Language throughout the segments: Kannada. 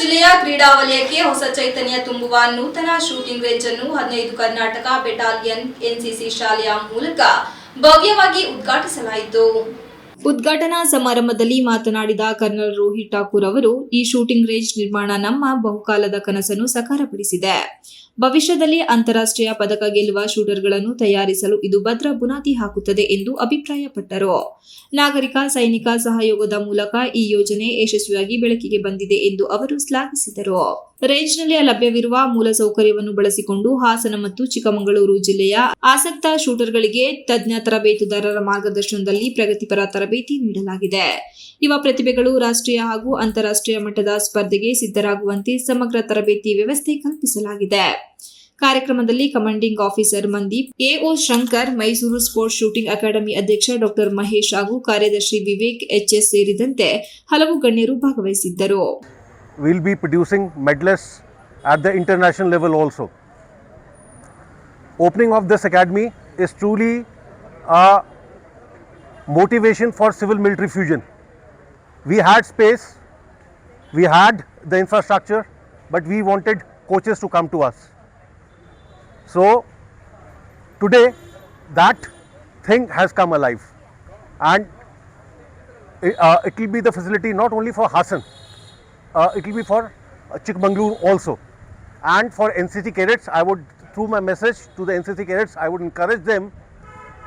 ಜಿಲ್ಲೆಯ ಕ್ರೀಡಾ ವಲಯಕ್ಕೆ ಹೊಸ ಚೈತನ್ಯ ತುಂಬುವ ನೂತನ ಶೂಟಿಂಗ್ ರೇಂಜ್ ಅನ್ನು ಹದಿನೈದು ಕರ್ನಾಟಕ ಬೆಟಾಲಿಯನ್ ಎನ್ಸಿಸಿ ಶಾಲೆಯ ಮೂಲಕ ಭವ್ಯವಾಗಿ ಉದ್ಘಾಟಿಸಲಾಯಿತು. ಉದ್ಘಾಟನಾ ಸಮಾರಂಭದಲ್ಲಿ ಮಾತನಾಡಿದ ಕರ್ನಲ್ ರೋಹಿತ್ ಠಾಕೂರ್ ಅವರು, ಈ ಶೂಟಿಂಗ್ ರೇಂಜ್ ನಿರ್ಮಾಣ ನಮ್ಮ ಬಹುಕಾಲದ ಕನಸನ್ನು ಸಕಾರಪಡಿಸಿದೆ. ಭವಿಷ್ಯದಲ್ಲಿ ಅಂತಾರಾಷ್ಟ್ರೀಯ ಪದಕ ಗೆಲ್ಲುವ ಶೂಟರ್ಗಳನ್ನು ತಯಾರಿಸಲು ಇದು ಭದ್ರ ಬುನಾದಿ ಹಾಕುತ್ತದೆ ಎಂದು ಅಭಿಪ್ರಾಯಪಟ್ಟರು. ನಾಗರಿಕ ಸೈನಿಕ ಸಹಯೋಗದ ಮೂಲಕ ಈ ಯೋಜನೆ ಯಶಸ್ವಿಯಾಗಿ ಬೆಳಕಿಗೆ ಬಂದಿದೆ ಎಂದು ಅವರು ಶ್ಲಾಘಿಸಿದರು. ರೇಂಜ್ನಲ್ಲಿ ಲಭ್ಯವಿರುವ ಮೂಲಸೌಕರ್ಯವನ್ನು ಬಳಸಿಕೊಂಡು ಹಾಸನ ಮತ್ತು ಚಿಕ್ಕಮಗಳೂರು ಜಿಲ್ಲೆಯ ಆಸಕ್ತ ಶೂಟರ್ಗಳಿಗೆ ತಜ್ಞ ತರಬೇತುದಾರರ ಮಾರ್ಗದರ್ಶನದಲ್ಲಿ ಪ್ರಗತಿಪರ ತರಬೇತಿ ನೀಡಲಾಗಿದೆ. ಯುವ ಪ್ರತಿಭೆಗಳು ರಾಷ್ಟ್ರೀಯ ಹಾಗೂ ಅಂತಾರಾಷ್ಟ್ರೀಯ ಮಟ್ಟದ ಸ್ಪರ್ಧೆಗೆ ಸಿದ್ಧರಾಗುವಂತೆ ಸಮಗ್ರ ತರಬೇತಿ ವ್ಯವಸ್ಥೆ ಕಲ್ಪಿಸಲಾಗಿದೆ. ಕಾರ್ಯಕ್ರಮದಲ್ಲಿ commanding officer Mandeep, AO Shankar, Mysuru sports shooting academy ಅಧ್ಯಕ್ಷ ಡಾಕ್ಟರ್ ಮಹೇಶ್ ಹಾಗೂ ಕಾರ್ಯದರ್ಶಿ ವಿವೇಕ್ ಎಚ್ಎಸ್ ಸೇರಿದಂತೆ ಹಲವು ಗಣ್ಯರು ಭಾಗವಹಿಸಿದ್ದರು. We'll be producing medalists at the international level also. Opening of this academy is truly a motivation for civil military fusion. We had space, we had the infrastructure, but we wanted coaches to come to us. So today that thing has come alive and it, uh, will be the facility not only for Hassan, it will be for uh, Chikmagalur also. And for NCC cadets, I would, through my message to the NCC cadets, I would encourage them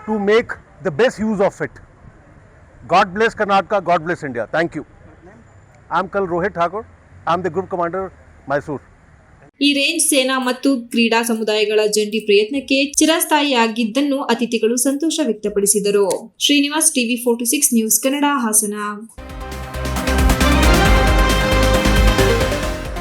to make the best use of it. God bless Karnataka, God bless India. Thank you. I'm Kal Rohit Thakur. I'm the group commander, Mysore. ಈ ರೇಂಜ್ ಸೇನಾ ಮತ್ತು ಕ್ರೀಡಾ ಸಮುದಾಯಗಳ ಜಂಟಿ ಪ್ರಯತ್ನಕ್ಕೆ ಚಿರಸ್ಥಾಯಿಯಾಗಿದ್ದನ್ನು ಅತಿಥಿಗಳು ಸಂತೋಷ ವ್ಯಕ್ತಪಡಿಸಿದರು Srinivas TV forty six news Kannada Hassan